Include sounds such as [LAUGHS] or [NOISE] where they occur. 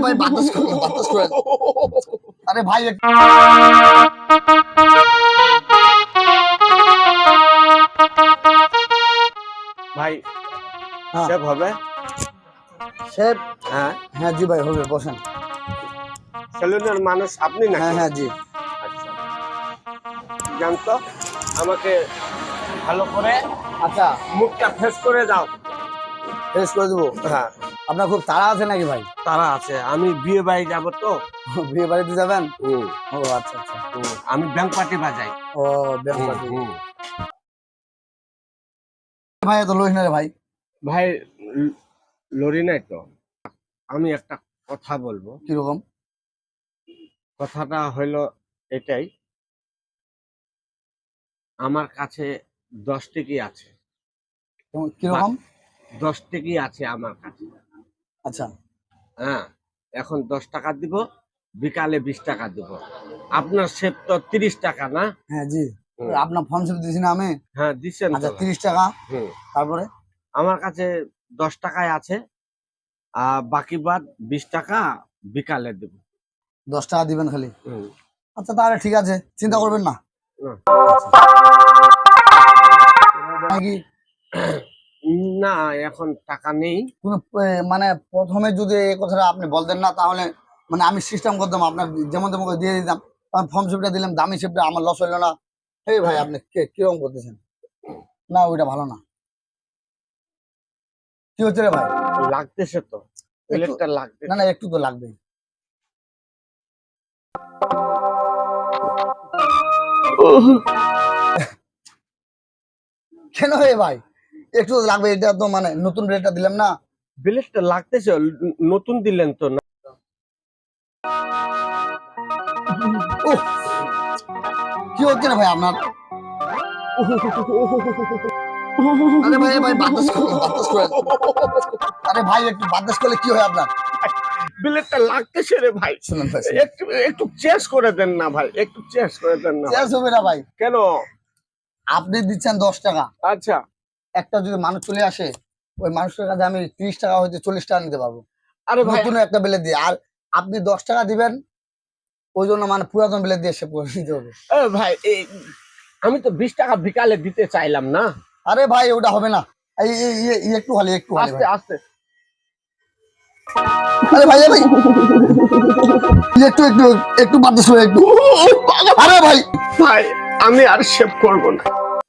ভাই বাতাস করেন বাতাস করেন [LAUGHS] আরে ভাই ভাই হ্যাঁ। হবে? শেফ? হ্যাঁ। হ্যাঁ জি ভাই হবে বসেন। সেলুনের মানুষ আপনি না হ্যাঁ হ্যাঁ জি। আচ্ছা। জানতো আমাকে ভালো করে আচ্ছা। মুখটা ফেস করে দাও। ফ্রেশ করে দেবো? হ্যাঁ। আপনার খুব তাড়া আছে নাকি ভাই? তারা আছে। আমি বিয়ে বাড়ি যাব তো। বিয়ে বাড়িতে যাবেন? ও। আচ্ছা আচ্ছা। আমি ব্যাংক পার্টি বাজাই। ও করতে। হুম। ভাই এত লোহিস না রে ভাই। ভাই লরি নাই তো। আমি একটা কথা বলব। কীরকম? কথাটা হইল এটাই। আমার কাছে দশ টিকি আছে। কীরকম? দশ টিকি আছে আমার কাছে। আচ্ছা। হ্যাঁ এখন দশ টাকা দিব বিকালে বিশ টাকা দিব। আপনার সেব তো তিরিশ টাকা না? হ্যাঁ জি। আপনার ফর্ম সেপ দিয়েছি না আমি? হ্যাঁ দিচ্ছেন আচ্ছা তিরিশ টাকা। তারপরে? আমার কাছে দশ টাকায় আছে আর বাকি বাদ বিশ টাকা বিকালে দেব। দশ টাকা দিবেন খালি? আচ্ছা তাহলে ঠিক আছে চিন্তা করবেন না। হুম। নাকি? [COUGHS] না এখন টাকা নেই। মানে প্রথমে যদি এই কথাটা আপনি বলতেন না তাহলে মানে আমি সিস্টেম করতাম আপনার যেমন তেমন করে দিয়ে দিতাম। আমি ফর্ম শেপটা দিলাম দামি শেপটা আমার লস হইল না। এই ভাই আপনি কে- কীরকম করতেছেন? না ওইটা ভালো না। কি হচ্ছে রে ভাই? লাগতেছে তো। প্লেটটা লাগতে না না একটু তো লাগবে কেন হে ভাই? একটু লাগবে এটা তো মানে নতুন রেটটা দিলাম না। প্লেটটা লাগতেছে নতুন দিলেন তো না? কি হচ্ছে রে ভাই আপনার? আরে ভাই ভাই বাতাস বাতাস করেন আরে ভাই একটু বাতাস করলে কি হয় আপনার? প্লেটটা লাগতেছে রে ভাই। শুনুন ভাই একটু একটু করে দেন না ভাই একটু করে দেন না হবে না ভাই। কেন? আপনি দিচ্ছেন দশ টাকা। আচ্ছা। একটা যদি মানুষ চলে আসে ওই মানুষটার কাছে আমি ত্রিশ টাকা হয়তো চল্লিশ টাকা নিতে পারব আরে নতুন একটা বেলে দিয়ে আর আপনি দশ টাকা দিবেন ওই জন্য মানে পুরাতন বেলে দিয়ে সে দিতে হবে ভাই আমি তো বিশ টাকা বিকালে দিতে চাইলাম না আরে ভাই ওটা হবে না একটু খালি একটু আস্তে। আস্তে আরে ভাই ভাই একটু একটু একটু বাতাস একটু আরে ভাই ভাই আমি আর সেভ করব না